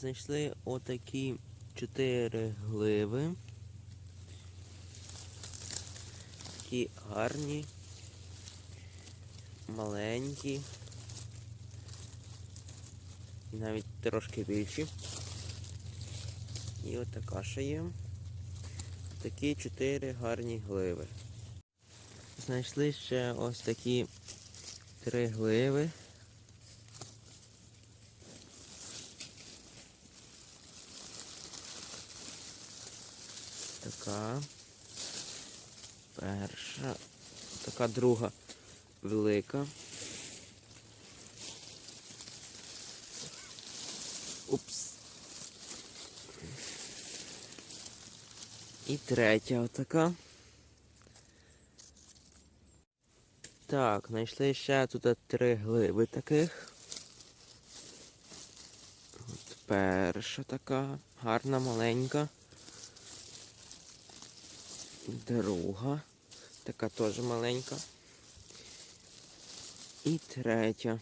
знайшли отакі чотири гливи. Такі гарні, маленькі. І навіть трошки більші. І от така ще є. Такі чотири гарні гливи. Знайшли ще ось такі три гливи. Така. Перша. Така друга велика. Упс. І третя отака. Так, знайшли ще тут три гливи таких. От перша така, гарна, маленька. Друга. Така теж маленька. І третя.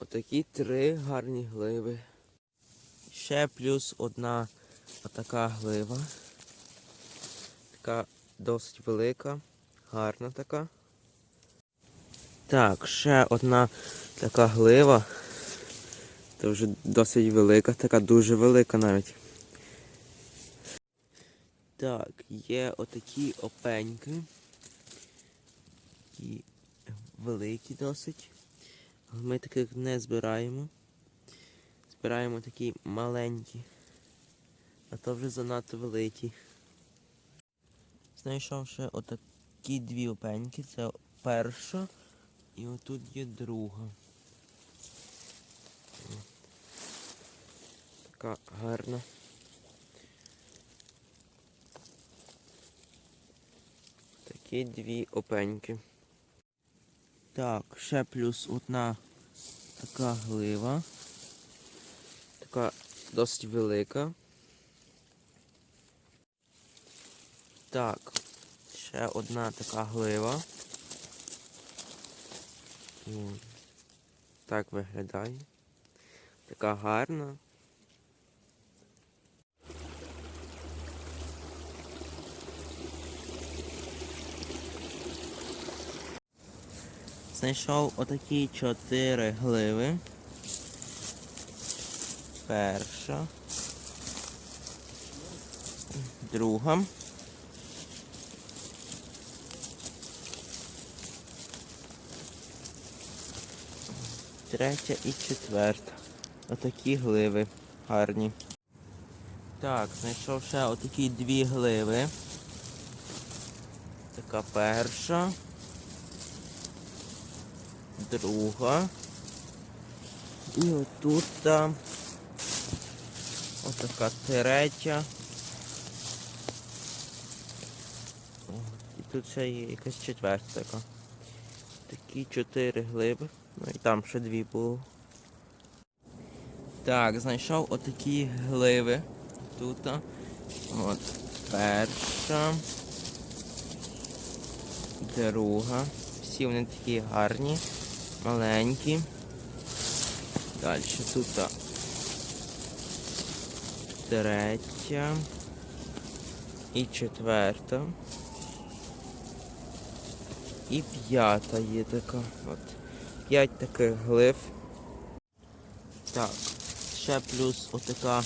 Отакі три гарні гливи. Ще плюс одна отака глива. Така досить велика, гарна така. Так, ще одна така глива. Це вже досить велика, така дуже велика навіть. Так, є отакі опеньки. Такі великі досить. Але ми таких не збираємо. Збираємо такі маленькі. А то вже занадто великі. Знайшов ще отакі дві опеньки. Це перша. І отут є друга. Така гарна. Такі дві опеньки. Так, ще плюс одна така глива. Така досить велика. Так, ще одна така глива. Так виглядає. Така гарна. Знайшов отакі чотири гливи. Перша. Друга. Третя і четверта. Отакі гливи гарні. Так, знайшов ще отакі дві гливи. Така перша. Друга. І отут там отака третя. І тут ще є якась четверта така. Такі чотири глиби. Ну і там ще дві було. Так, знайшов отакі гливи. Тут. От перша. Друга. Всі вони такі гарні, маленькі. Далі тут третя і четверта. І п'ята є така. От. П'ять таких глив. Так, ще плюс отака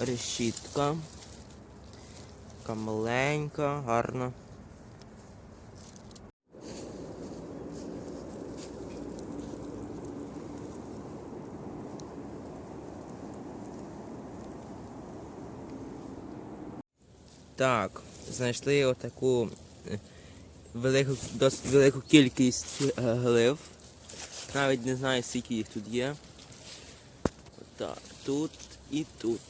решітка. Така маленька, гарна. Так, знайшли отаку е, велику, досить велику кількість е, глив. Навіть не знаю, скільки їх тут є. Так, тут і тут.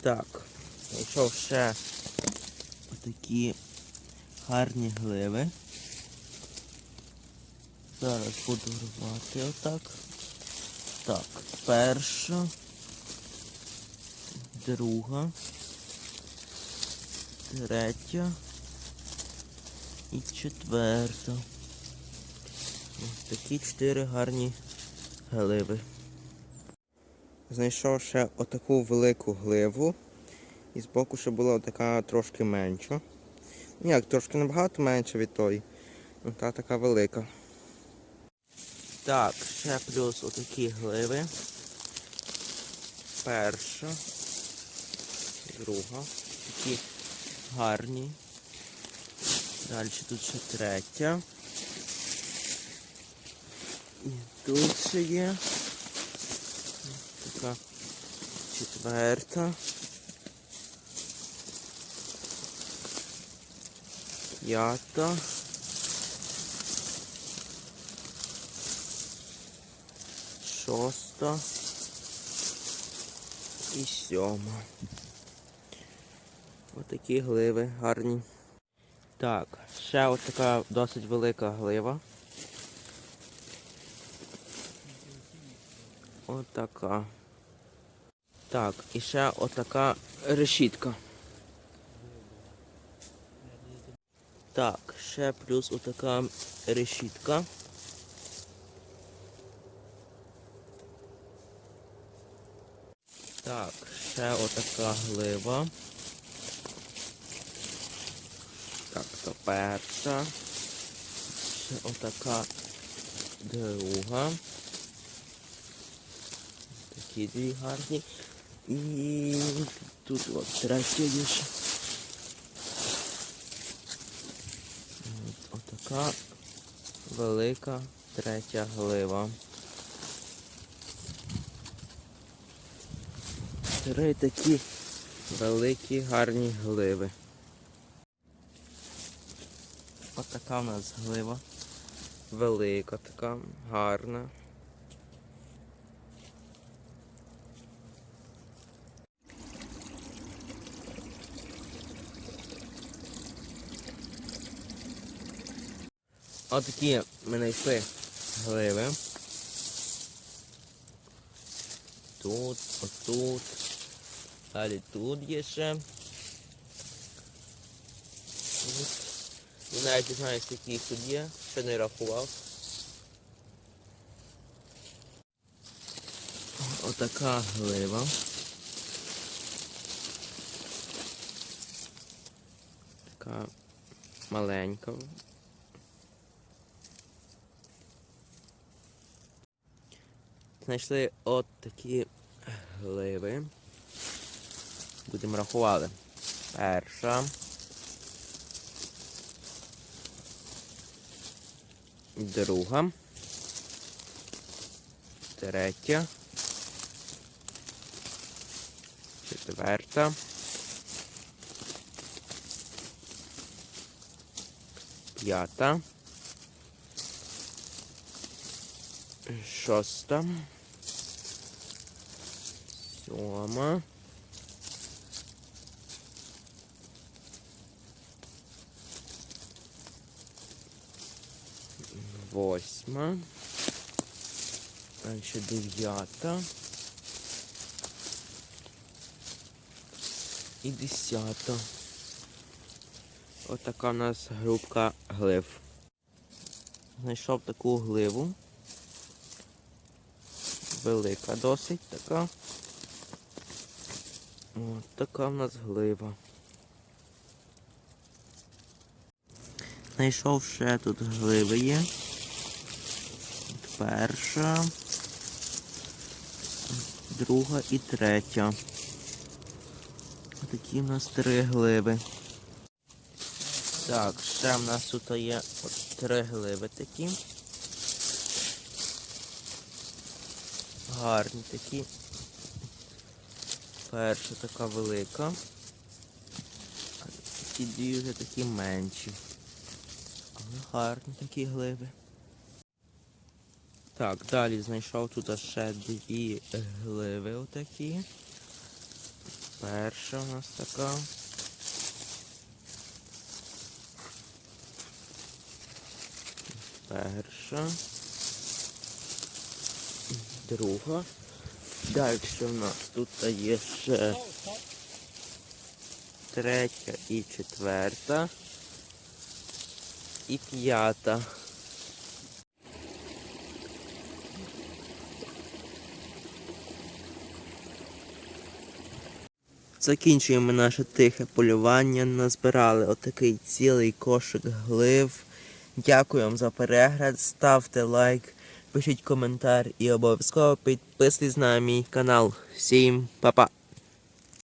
Так, знайшов ще отакі гарні гливи. Зараз буду рвати отак. Так, перша, друга, третя і четверта. Ось такі чотири гарні гливи. Знайшов ще отаку велику гливу. І збоку ще була така трошки менша. Як, трошки набагато менша від тої. Ну та така велика. Так, ще плюс отакі гливи. Перша. Друга. Такі гарні. Далі тут ще третя. І тут ще є. Така четверта. П'ята. Шоста. І сьома. Отакі гливи гарні. Так, ще от така досить велика глива. Отака. Так, і ще отака решітка. Так, ще плюс отака решітка. Так, ще отака глива. Так, то перша. Ще отака друга. Такі дві гарні. І тут от третя ще. От, отака велика третя глива. Три такі великі гарні гливи. Отака така в нас глива. Велика така, гарна. Отакі ми знайшли гливи. Тут, отут. Далі тут є ще. Тут. Я навіть не знаю, скільки їх тут є, ще не рахував. Отака глива. Така маленька. Знайшли от такі гливи. Будемо рахувати. Перша. Друга. Третя. Четверта. П'ята. Шоста. Сьома. Восьма. Дальше дев'ята. І десята. Отака у нас групка глив. Знайшов таку гливу. Велика досить така. От така в нас глива. Знайшов ще тут гливи є. От Перша, друга і третя. Такі в нас три гливи. Так, ще в нас тут є от три гливи такі. Гарні такі. Перша така велика. А ці дві вже такі менші. Але гарні такі гливи. Так, далі знайшов тут ще дві гливи отакі. Перша у нас така. Перша. Друга. Далі в нас тут є ще третя і четверта. І п'ята. Закінчуємо наше тихе полювання. Назбирали отакий цілий кошик глив. Дякую вам за перегляд. Ставте лайк, пишіть коментар і обов'язково підписуйтесь на мій канал. Всім па-па!